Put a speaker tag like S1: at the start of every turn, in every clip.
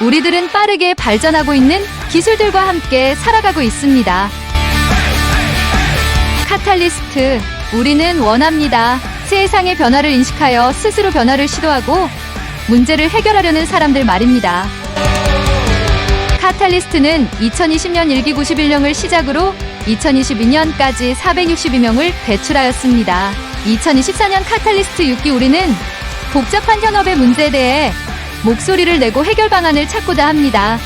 S1: 우리들은 빠르게 발전하고 있는 기술들과 함께 살아가고 있습니다. 카탈리스트, 우리는 원합니다. 세상의 변화를 인식하여 스스로 변화를 시도하고 문제를 해결하려는 사람들 말입니다. 카탈리스트는 2020년 일기 91명을 시작으로 2022년까지 462명을 배출하였습니다. 2024년 카탈리스트 6기 우리는 복잡한 현업의 문제에 대해 목소리를 내고 해결 방안을 찾고자 합니다.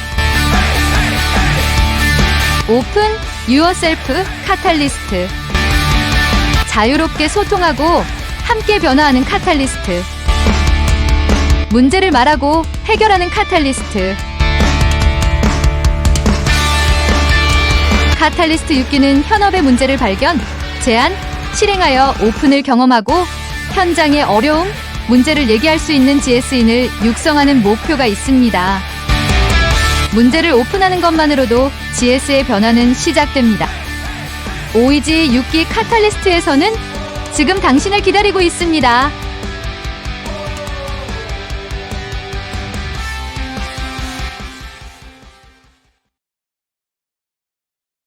S1: 오픈 유어셀프 카탈리스트. 자유롭게 소통하고 함께 변화하는 카탈리스트. 문제를 말하고 해결하는 카탈리스트. 카탈리스트 6기는 현업의 문제를 발견, 제안, 실행하여 오픈을 경험하고 현장의 어려움, 문제를 얘기할 수 있는 GS인을 육성하는 목표가 있습니다. 문제를 오픈하는 것만으로도 GS의 변화는 시작됩니다. OEG 6기 카탈리스트에서는 지금 당신을 기다리고 있습니다.